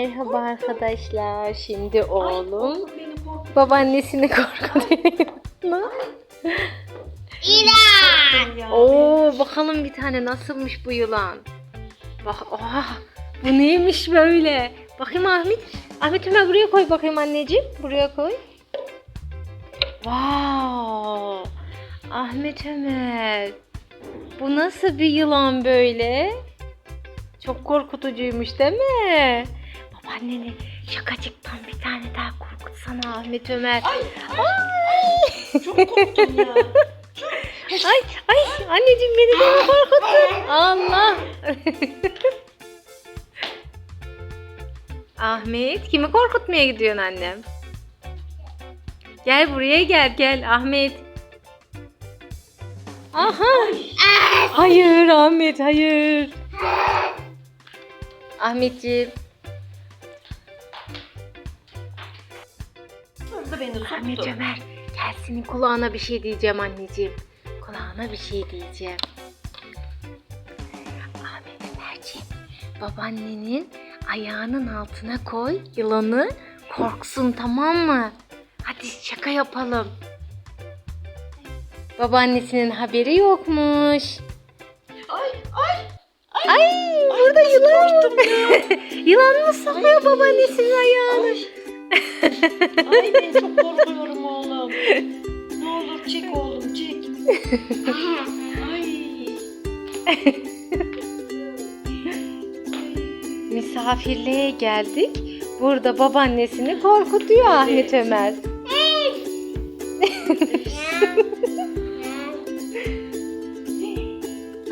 Merhaba arkadaşlar. Şimdi oğlum babaannesini korkutuyor. İlan. ya. Oo bakalım bir tane nasılmış bu yılan. Bak oha bu neymiş böyle? Bakayım Ahmet. Ahmet Ömer buraya koy bakayım anneciğim. Buraya koy. Wow. Ahmet Ömer. Bu nasıl bir yılan böyle? Çok korkutucuymuş değil mi? Babaanneni şakacıktan bir tane daha korkutsana Ahmet Ömer. Ay, ay, çok korktum ya. Ay ay anneciğim beni de korkuttun? Allah. Ahmet kimi korkutmaya gidiyorsun annem? Gel buraya gel gel Ahmet. Aha. Hayır Ahmet hayır. Ahmetciğim. Hızlı beni Ahmet soktu. Ömer gel senin kulağına bir şey diyeceğim anneciğim. Kulağına bir şey diyeceğim. Ahmet Ömerciğim babaannenin ayağının altına koy yılanı korksun tamam mı? Hadi şaka yapalım. Babaannesinin haberi yokmuş. Ay ay. Ay burada yılan. yılan mı sıkıyor babaannesinin ayağını? Ay ben çok korkuyorum oğlum. Ne olur çek oğlum çek. Ay. Misafirliğe geldik. Burada babaannesini korkutuyor Ahmet Ömer.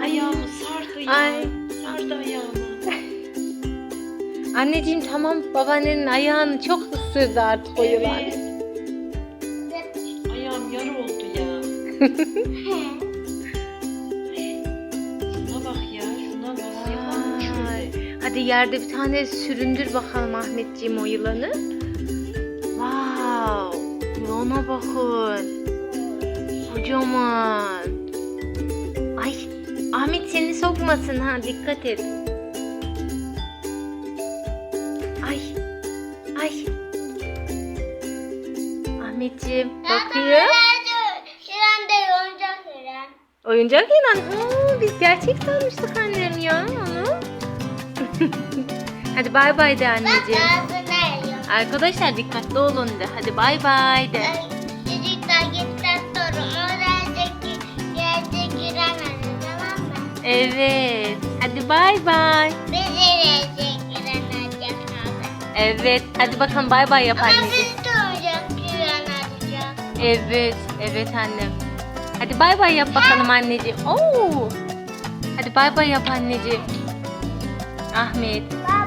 Ayağımı sardı ya. Ay. Sardı ayağımı. Anneciğim tamam babaannenin ayağını çok ısırdı artık o yılan. Evet. Ayağım yara oldu ya. Şuna bak ya. Şuna nasıl yaparmış Vay. öyle. Hadi yerde bir tane süründür bakalım Ahmetciğim o yılanı. Wow. Yılana bakın. Kocaman. Ay Ahmet seni sokmasın ha dikkat et. Ay. Ay. Ahmetciğim bakıyor. Şiren de oyuncak Şiren. Oyuncak yılan. Oo, biz gerçek sanmıştık annem ya onu. Hadi bay bay de anneciğim. Ağzına yiyor. Arkadaşlar dikkatli olun de. Hadi bay bay de. Mı? Evet. Hadi bay bay. Evet. Hadi bakalım bay bay yap Ama anneciğim. de oyuncak giremeyecek. Evet. Evet annem. Hadi bay bay yap bakalım anneciğim. Oo. Hadi bay bay yap anneciğim. Ahmet. Bye